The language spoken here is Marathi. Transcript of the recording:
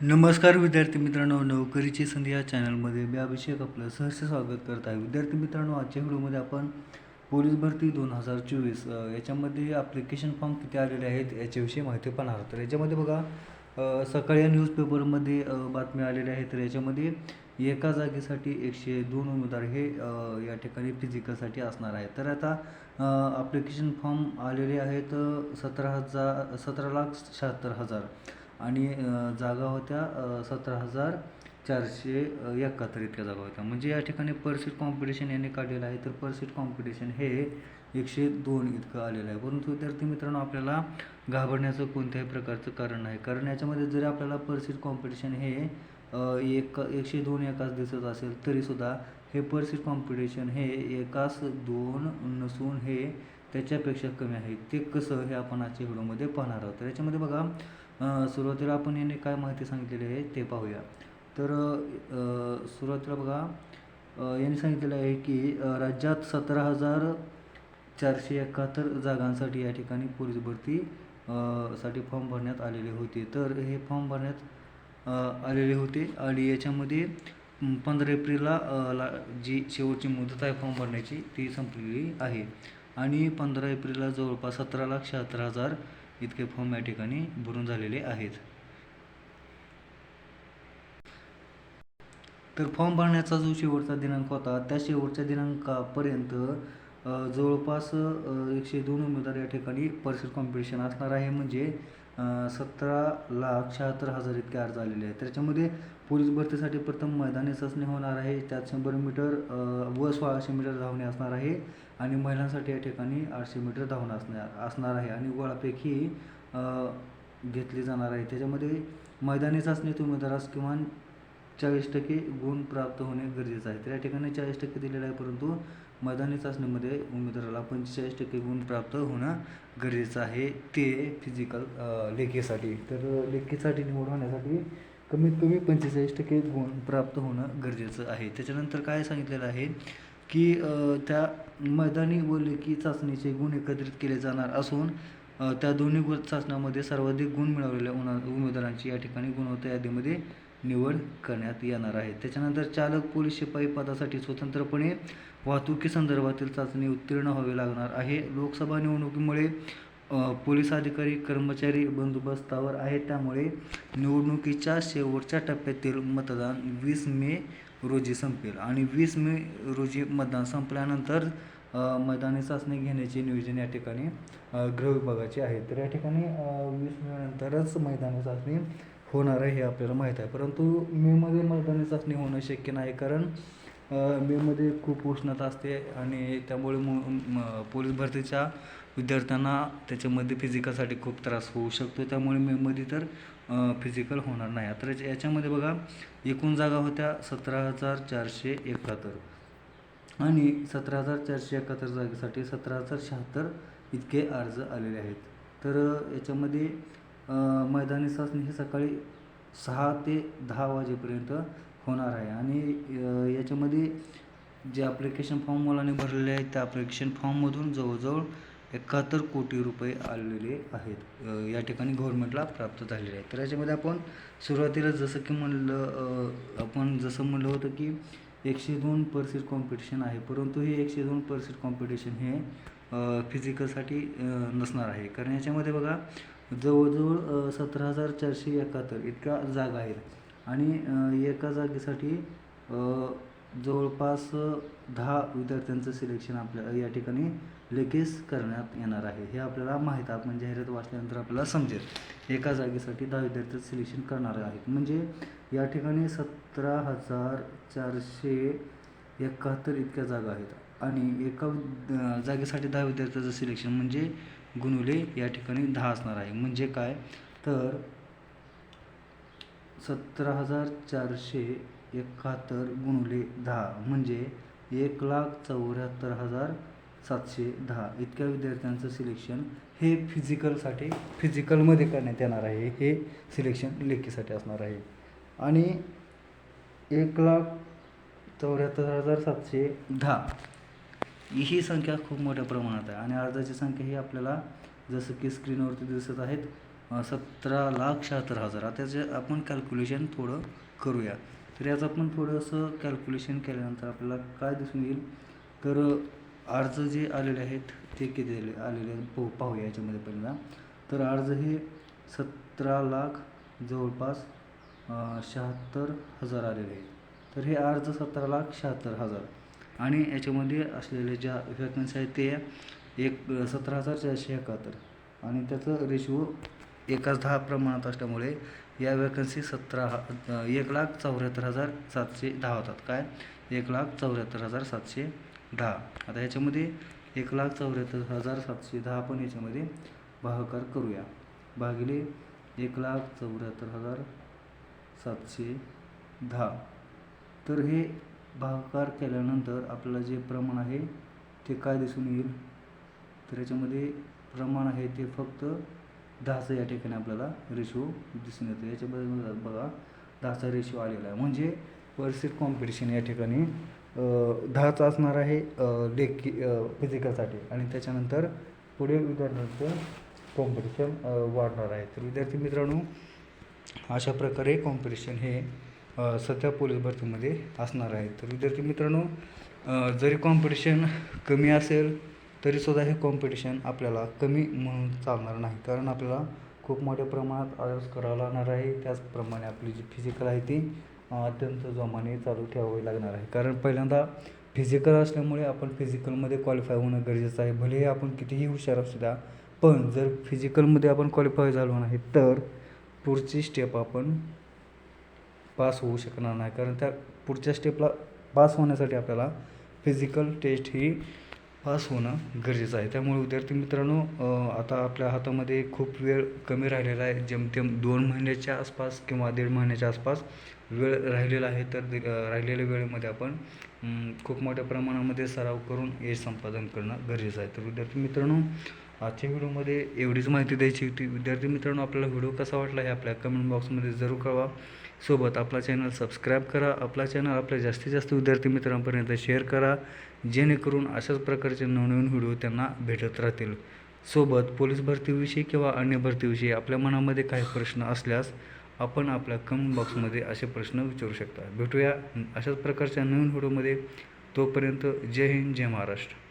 नमस्कार विद्यार्थी मित्रांनो नोकरीची संधी या चॅनलमध्ये मी अभिषेक आपलं सहर्ष स्वागत करत आहे. विद्यार्थी मित्रांनो आजच्या व्हिडिओमध्ये आपण पोलीस भरती दोन हजार चोवीस याच्यामध्ये ॲप्लिकेशन फॉर्म किती आलेले आहेत याच्याविषयी माहिती पाहणार आहोत. तर याच्यामध्ये बघा सकाळी या न्यूजपेपरमध्ये बातम्या आलेल्या आहेत. तर याच्यामध्ये एका जागेसाठी एकशे दोन उमेदवार हे या ठिकाणी फिजिकलसाठी असणार आहे तर आता ॲप्लिकेशन फॉर्म आलेले आहेत सतरा हजार सतरा लाख शहात्तर हजार. आणि जागा होत्या सतरा हजार चारशे एकाहत्तर इतक्या जागा होत्या. म्हणजे या ठिकाणी पर सीट कॉम्पिटिशन याने काढलेलं आहे. तर पर सीट कॉम्पिटिशन हे एकशे दोन इतकं आलेलं आहे. परंतु विद्यार्थी मित्रांनो आपल्याला घाबरण्याचं कोणत्याही प्रकारचं कारण नाही. कारण याच्यामध्ये जरी आपल्याला पर सीट कॉम्पिटिशन हे एक एकशे दोन एकाच दिसत असेल तरीसुद्धा हे पर सीट कॉम्पिटिशन हे एकास दोन नसून हे त्याच्यापेक्षा कमी आहे. ते कसं हे आपण आजच्या व्हिडिओमध्ये पाहणार आहोत. तर याच्यामध्ये बघा सुरुवातीला आपण याने काय माहिती सांगितलेली आहे ते पाहूया. तर सुरुवातीला बघा यांनी सांगितलेलं आहे की राज्यात सतरा हजार चारशे एकाहत्तर जागांसाठी या ठिकाणी पोलीस भरती साठी फॉर्म भरण्यात आलेले होते. तर हे फॉर्म भरण्यात आलेले होते आणि याच्यामध्ये पंधरा एप्रिलला ला जी शेवटची मुदत आहे फॉर्म भरण्याची ती संपलेली आहे. आणि पंधरा एप्रिलला जवळपास सतरा लाख शहात्तर हजार इतके फॉर्म या ठिकाणी भरून झालेले आहेत. तर फॉर्म भरण्याचा जो शेवटचा दिनांक होता त्या शेवटच्या दिनांकापर्यंत जवळपास एकशे दोन उमेदवार या ठिकाणी परिसर कॉम्पिटिशन असणार आहे. म्हणजे सतरा लाख शहात्तर हजार इतके अर्ज आलेले आहेत. त्याच्यामध्ये पोलीस भरतीसाठी प्रथम मैदानी चाचणी होणार आहे. त्यात शंभर मीटर व सोळाशे मीटर धावणे असणार आहे. आणि महिलांसाठी या ठिकाणी आठशे मीटर धावणं असणार असणार आहे आणि गोळापैकी घेतली जाणार आहे. त्याच्यामध्ये मैदानी चाचणीत उमेदवारास किमान चाळीस टक्के गुण प्राप्त होणे गरजेचं आहे. तर या ठिकाणी चाळीस टक्के दिलेलं आहे परंतु मैदानी चाचणीमध्ये उमेदवाराला पंचेचाळीस टक्के गुण प्राप्त होणं गरजेचं आहे. ते फिजिकल लेखीसाठी. तर लेखीसाठी निवड होण्यासाठी कमीत कमी पंचेचाळीस टक्के गुण प्राप्त होणं गरजेचं आहे. त्याच्यानंतर काय सांगितलेलं आहे की त्या मैदानी व चाचणीचे गुण एकत्रित केले जाणार असून त्या दोन्ही गुण चाचण्यामध्ये सर्वाधिक गुण मिळवलेल्या उना उमेदवारांची या ठिकाणी गुणवत्ता यादीमध्ये निवड करण्यात येणार आहे. त्याच्यानंतर चालक पोलीस शिपाई पदासाठी स्वतंत्रपणे वाहतुकी संदर्भातील चाचणी उत्तीर्ण व्हावी लागणार आहे. लोकसभा निवडणुकीमुळे पोलीस अधिकारी कर्मचारी बंदोबस्तावर आहेत. त्यामुळे निवडणुकीच्या शेवटच्या टप्प्यातील मतदान वीस मे रोजी संपेल. आणि वीस मे रोजी मतदान संपल्यानंतर मैदानी चाचणी घेण्याचे नियोजन या ठिकाणी अ, गृह विभागाचे आहे. तर या ठिकाणी वीस मे नंतरच मैदानी चाचणी होणार आहे हे आपल्याला माहीत आहे. परंतु मेमध्ये मैदानी चाचणी होणं शक्य नाही कारण मेमध्ये खूप उष्णता असते आणि त्यामुळे मु म पोलीस भरतीच्या विद्यार्थ्यांना त्याच्यामध्ये फिजिकलसाठी खूप त्रास होऊ शकतो. त्यामुळे मेमध्ये तर फिजिकल होणार नाही. तर याच्या- याच्यामध्ये बघा एकूण जागा होत्या सतरा हजार चारशे एकाहत्तर. आणि सतरा हजार चारशे एकाहत्तर जागेसाठी सतरा हजार शहात्तर इतके अर्ज आलेले आहेत. तर याच्यामध्ये मैदानी चाचणी ही सकाळी सहा ते दहा वाजेपर्यंत होणार आहे. आणि याच्यामध्ये जे ॲप्लिकेशन फॉर्म मुलाने भरलेले आहेत त्या ॲप्लिकेशन फॉर्ममधून जवळजवळ एकाहत्तर कोटी रुपये आलेले आहेत या ठिकाणी गव्हर्नमेंटला प्राप्त झालेले आहेत. तर याच्यामध्ये आपण सुरुवातीला जसं की म्हणलं आपण जसं म्हणलं होतं की एकशे दोन पर्सेंट कॉम्पिटिशन आहे परंतु हे एकशे दोन पर्सेंट कॉम्पिटिशन हे फिजिकलसाठी नसणार आहे. कारण याच्यामध्ये बघा जवळजवळ सतरा हजार चारशे एकाहत्तर इतका जागा आहेत. आणि एका जागेसाठी जवळपास दहा विद्यार्थ्यांचं सिलेक्शन आपल्या या ठिकाणी लगेच करण्यात येणार आहे. हे आपल्याला माहीत आहे. आपण जाहिरात वाचल्यानंतर आपल्याला समजेल. एका जागेसाठी दहा विद्यार्थ्यांचं सिलेक्शन करणार आहेत. म्हणजे या ठिकाणी सतरा हजार चारशे एकाहत्तर इतक्या जागा आहेत. आणि एका जागेसाठी दहा विद्यार्थ्याचं सिलेक्शन म्हणजे गुणुले या ठिकाणी दहा असणार आहे. म्हणजे काय? तर सतरा हजार चारशे एकाहत्तर गुणुले दहा म्हणजे एक लाख चौऱ्याहत्तर हजार सातशे दहा. इतक्या विद्यार्थ्यांचं सिलेक्शन हे फिजिकलसाठी फिजिकलमध्ये करण्यात येणार आहे. हे सिलेक्शन लेखीसाठी असणार आहे. आणि एक लाख चौऱ्याहत्तर हजार सातशे दहा. ही संख्या खूप मोठ्या प्रमाणात आहे. आणि अर्जाची संख्या ही आपल्याला जसं की स्क्रीनवरती दिसत आहेत सतरा लाख शहात्तर हजार आता त्याचं आपण कॅल्क्युलेशन थोडं करूया. तर याचं आपण थोडंसं कॅल्क्युलेशन केल्यानंतर आपल्याला काय दिसून येईल? तर अर्ज जे आलेले आहेत ते किती आले? आलेले आहेत? पाहू पाहूया याच्यामध्ये पहिल्यांदा. तर अर्ज हे सतरा लाख जवळपास शहात्तर हजार आलेले आहेत. तर हे अर्ज सतरा लाख शहात्तर हजार. आणि याच्यामध्ये असलेले ज्या व्हॅकन्सी आहेत ते एक सतरा हजार चारशे एकाहत्तर. आणि त्याचं रेशिओ एकाच दहा प्रमाणात असल्यामुळे या वॅकन्सी सतरा हा एक लाख चौऱ्याहत्तर हजार सातशे दहा होतात. काय? एक लाख चौऱ्याहत्तर हजार सातशे दहा. आता ह्याच्यामध्ये एक लाख चौऱ्याहत्तर हजार सातशे दहा पण याच्यामध्ये भागाकार करूया. भागिले एक लाख चौऱ्याहत्तर हजार सातशे दहा. तर हे भागाकार केल्यानंतर आपल्याला जे प्रमाण आहे ते काय दिसून येईल? तर याच्यामध्ये प्रमाण आहे ते फक्त दहाचं या ठिकाणी आपल्याला रेशो दिसून येतो. याच्यामध्ये बघा दहाचा रेशो आलेला आहे. म्हणजे परसेट कॉम्पिटिशन या ठिकाणी दहाचा असणार आहे अं, लेखी फिजिकलसाठी आणि त्याच्यानंतर पुढे विद्यार्थ्यांचं कॉम्पिटिशन वाढणार आहे. तर विद्यार्थी मित्रांनो अशा प्रकारे कॉम्पिटिशन हे सध्या पोलीस भरतीमध्ये असणार आहे. तर विद्यार्थी मित्रांनो जरी कॉम्पिटिशन कमी असेल तरीसुद्धा हे कॉम्पिटिशन आपल्याला कमी म्हणून चालणार नाही. कारण आपल्याला खूप मोठ्या प्रमाणात अभ्यास करावा लागणार आहे. त्याचप्रमाणे आपली जी फिजिकल आहे ती अत्यंत जोमाने चालू ठेवावी लागणार आहे. कारण पहिल्यांदा फिजिकल असल्यामुळे आपण फिजिकलमध्ये क्वालिफाय होणं गरजेचं आहे. भलेही आपण कितीही हुशार असू द्या पण जर फिजिकलमध्ये आपण क्वालिफाय झालो नाही तर पुढची स्टेप आपण पास होऊ शकणार नाही. कारण त्या पुढच्या स्टेपला पास होण्यासाठी आपल्याला फिजिकल टेस्ट ही पास होणं गरजेचं आहे. त्यामुळे विद्यार्थी मित्रांनो आता आपल्या हातामध्ये खूप वेळ कमी राहिलेला आहे. जेमतेम दोन महिन्याच्या आसपास किंवा दीड महिन्याच्या आसपास वेळ राहिलेला आहे तर राहिलेल्या वेळेमध्ये आपण खूप मोठ्या प्रमाणामध्ये सराव करून यश संपादन करणं गरजेचं आहे. तर विद्यार्थी मित्रांनो आजच्या व्हिडिओमध्ये एवढीच माहिती द्यायची होती. विद्यार्थी मित्रांनो आपल्याला व्हिडिओ कसा वाटला हे आपल्या कमेंट बॉक्समध्ये जरूर कळवा. सोबत आपला चॅनल सबस्क्राईब करा आपला चॅनल आपल्या जास्तीत जास्त विद्यार्थी मित्रांपर्यंत शेअर करा जेणेकरून अशाच प्रकारचे नवनवीन व्हिडिओ त्यांना भेटत राहतील. सोबत पोलीस भरतीविषयी किंवा अन्य भरतीविषयी आपल्या मनामध्ये काही प्रश्न असल्यास आपण आपल्या कमेंट बॉक्समध्ये असे प्रश्न विचारू शकता. भेटूया अशाच प्रकारच्या नवीन व्हिडिओमध्ये. तोपर्यंत जय हिंद जय महाराष्ट्र.